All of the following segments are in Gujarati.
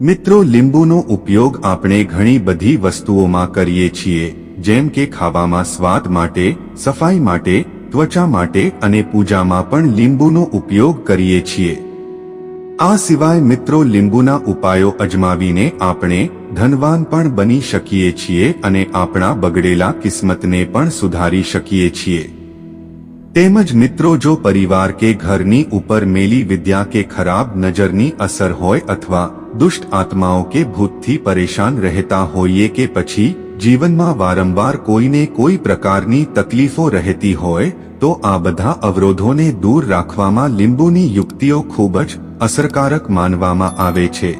મિત્રો, લીંબુનો ઉપયોગ આપણે ઘણી બધી વસ્તુઓમાં કરીએ છીએ, જેમ કે ખાવામાં સ્વાદ માટે, સફાઈ માટે, ત્વચા માટે અને પૂજામાં પણ લીંબુનો ઉપયોગ કરીએ છીએ. આ સિવાય મિત્રો, લીંબુના ઉપાયો અજમાવીને આપણે ધનવાન પણ બની શકીએ છીએ અને આપણા બગડેલા કિસ્મતને પણ સુધારી શકીએ છીએ. તેમજ મિત્રો, જો પરિવાર કે ઘરની ઉપર મેલી વિદ્યા કે ખરાબ નજરની અસર હોય અથવા દુષ્ટ આત્માઓ કે ભૂતથી પરેશાન રહેતા હોઈએ કે પછી જીવનમાં વારંવાર કોઈને કોઈ પ્રકારની તકલીફો રહેતી હોય, તો આ બધા અવરોધોને દૂર રાખવામાં લીંબુની યુક્તિઓ ખૂબ જ અસરકારક માનવામાં આવે છે.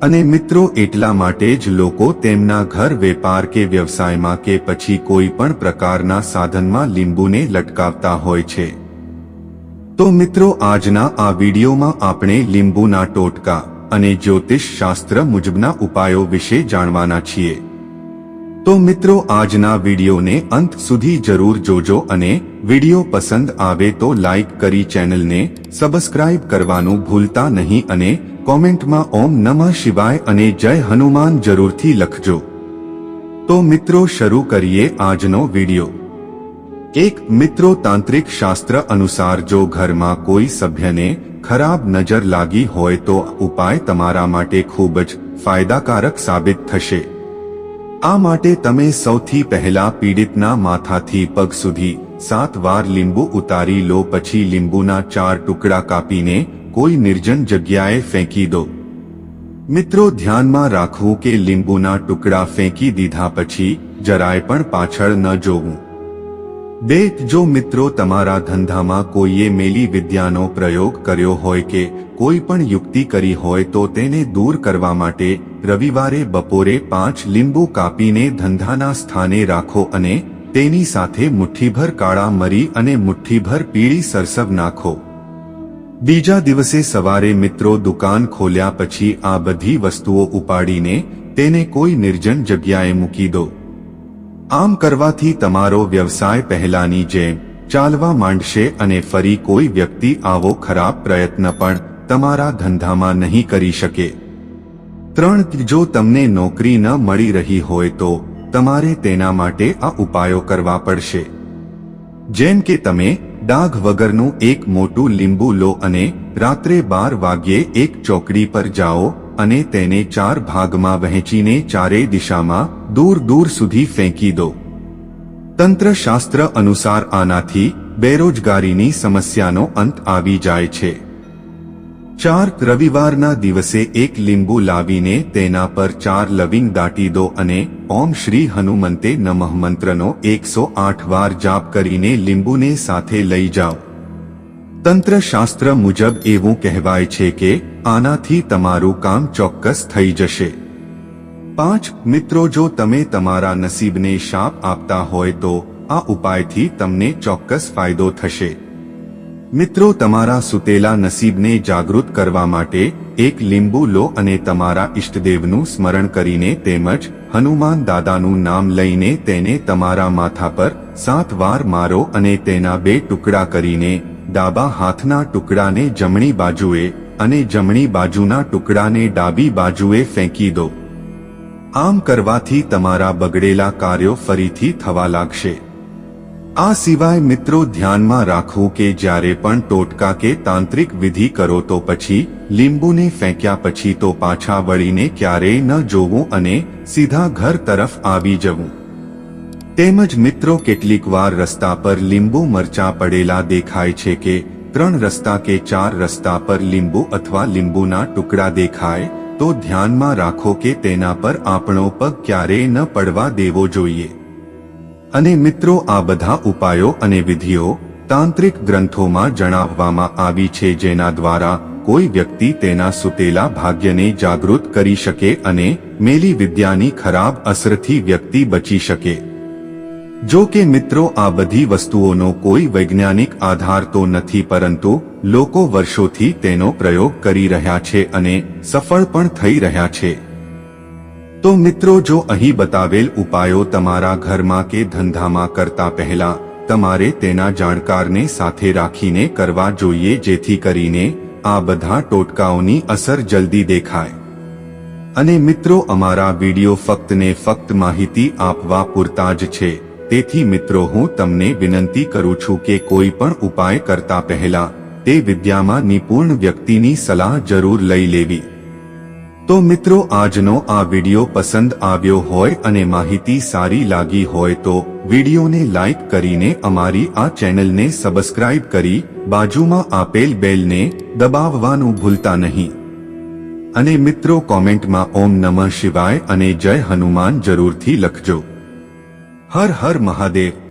અને મિત્રો, એટલા માટે જ લોકો તેમના ઘર વેપાર કે વ્યવસાયમાં કે પછી કોઈ પણ પ્રકારના સાધનમાં લીંબુને લટકાવતા હોય છે. તો મિત્રો, આજના આ વિડીયોમાં આપણે લીંબુના ટોટકા અને જ્યોતિષ શાસ્ત્ર મુજબના ઉપાયો વિશે જાણવાના છીએ. તો મિત્રો, આજના વિડીયોને અંત સુધી જરૂર જોજો અને વીડિયો પસંદ આવે તો લાઈક કરી ચેનલને સબસ્ક્રાઇબ કરવાનું ભૂલતા નહીં અને કોમેન્ટમાં ઓમ નમઃ શિવાય અને જય હનુમાન જરૂરથી લખજો. તો મિત્રો, શરૂ કરીએ આજનો વીડિયો. એક મિત્રો તાંત્રિક શાસ્ત્ર અનુસાર જો ઘરમાં કોઈ સભ્યને ખરાબ નજર લાગી હોય તો ઉપાય તમારા માટે ખૂબ જ ફાયદાકારક સાબિત થશે. આ માટે તમે સૌથી પહેલા પીડિતના માથાથી પગ સુધી સાત વાર લીંબુ ઉતારી લો, પછી લીંબુના ચાર ટુકડા કાપીને કોઈ નિર્જન જગ્યાએ ફેંકી દો. મિત્રો ધ્યાનમાં રાખવું કે લીંબુના ટુકડા ફેંકી દીધા પછી જરાય પણ પાછળ ન જોવું. બે જો મિત્રો તમારા ધંધામાં કોઈએ મેલી વિદ્યાનો પ્રયોગ કર્યો હોય કે કોઈ પણ યુક્તિ કરી હોય તો તેને દૂર કરવા માટે રવિવારે બપોરે પાંચ લીંબુ કાપીને ધંધાના સ્થાને રાખો અને તેની સાથે મુઠ્ઠીભર કાળા મરી અને મુઠ્ઠીભર પીળી સરસવ નાખો. બીજા દિવસે સવારે મિત્રો દુકાન ખોલ્યા પછી આ બધી વસ્તુઓ ઉપાડીને તેને કોઈ નિર્જન જગ્યાએ મૂકી દો. આમ કરવાથી તમારો વ્યવસાય પહેલાની જેમ ચાલવા માંડશે અને ફરી કોઈ વ્યક્તિ આવો ખરાબ પ્રયત્ન પણ તમારા ધંધામાં નહીં કરી શકે. ત્રણ, જો તમને નોકરી ન મળી રહી હોય તો તમારે તેના માટે આ ઉપાયો કરવા પડશે. જેમ કે તમે ડાઘ વગરનું એક મોટું લીંબુ લો અને રાત્રે બાર વાગ્યે એક ચોકડી પર જાઓ અને તેને ચાર ભાગમાં વહેંચીને ચારેય દિશામાં દૂર દૂર સુધી ફેંકી દો. તંત્રશાસ્ત્ર અનુસાર આનાથી બેરોજગારીની સમસ્યાનો અંત આવી જાય છે. ચાર રવિવારના દિવસે એક લીંબુ લાવીને તેના પર ચાર લવિંગ દાટી દો અને ઓમ શ્રી હનુમંતે નમઃ મંત્રનો એકસો આઠ વાર જાપ કરીને લીંબુને સાથે લઈ જાઓ. તંત્રશાસ્ત્ર મુજબ એવું કહેવાય છે કે આનાથી તમારું કામ ચોક્કસ થઈ જશે. પાંચ મિત્રો જો તમે તમારા નસીબને શાપ આપતા હોય તો આ ઉપાયથી તમને ચોક્કસ ફાયદો થશે. મિત્રો, તમારા સુતેલા નસીબને જાગૃત કરવા માટે એક લીંબુ લો અને તમારા ઈષ્ટદેવનું સ્મરણ કરીને તેમજ હનુમાન દાદાનું નામ લઈને તેને તમારા માથા પર સાત વાર મારો અને તેના બે ટુકડા કરીને ડાબા હાથના ટુકડાને જમણી બાજુએ અને જમણી બાજુના ટુકડાને ડાબી બાજુએ ફેંકી દો. આમ કરવાથી તમારા બગડેલા કાર્યો ફરીથી થવા લાગશે. આ સિવાય મિત્રો ધ્યાનમાં રાખવું કે જ્યારે પણ ટોટકા કે તાંત્રિક વિધિ કરો તો પછી લીંબુને ફેંક્યા પછી તો પાછા વળીને ક્યારેય ન જોવું અને સીધા ઘર તરફ આવી જવું. તેમજ મિત્રો કેટલીક વાર રસ્તા પર લીંબુ મરચા પડેલા દેખાય છે કે ત્રણ રસ્તા કે ચાર રસ્તા પર લીંબુ અથવા લીંબુના ટુકડા દેખાય તો ધ્યાનમાં રાખો કે તેના પર આપણો પગ ક્યારેય ન પડવા દેવો જોઈએ. અને મિત્રો, આ બધા ઉપાયો અને વિધિઓ તાંત્રિક ગ્રંથોમાં જણાવવામાં આવી છે, જેના દ્વારા કોઈ વ્યક્તિ તેના સુતેલા ભાગ્યને જાગૃત કરી શકે અને મેલી વિદ્યાની ખરાબ અસરથી વ્યક્તિ બચી શકે. જો કે મિત્રો, આ બધી વસ્તુઓનો કોઈ વૈજ્ઞાનિક આધાર તો નથી, પરંતુ લોકો વર્ષોથી તેનો પ્રયોગ કરી રહ્યા છે અને સફળ પણ થઈ રહ્યા છે. તો મિત્રો, જો અહીં બતાવેલ ઉપાયો તમારા ઘરમાં કે ધંધામાં કરતા પહેલા તમારે તેના જાણકારને સાથે રાખીને કરવા જોઈએ, જેથી કરીને આ બધા ટોટકાઓની અસર જલ્દી દેખાય. અને મિત્રો, અમારા વીડિયો ફક્ત ને ફક્ત માહિતી આપવા પૂરતા જ છે. તેથી મિત્રો હું તમને વિનંતી કરું છું કે કોઈ પણ ઉપાય કરતા પહેલા તે વિદ્યામાં નિપુણ વ્યક્તિની સલાહ જરૂર લઈ લેવી. તો મિત્રો આજનો આ વિડિયો પસંદ આવ્યો હોય અને માહિતી સારી લાગી હોય તો વિડિયોને લાઈક કરીને અમારી આ ચેનલને સબસ્ક્રાઇબ કરી બાજુમાં આપેલ બેલને દબાવવાનું ભૂલતા નહીં. અને મિત્રો કોમેન્ટમાં ઓમ નમઃ શિવાય અને જય હનુમાન જરૂરથી લખજો. હર હર મહાદેવ.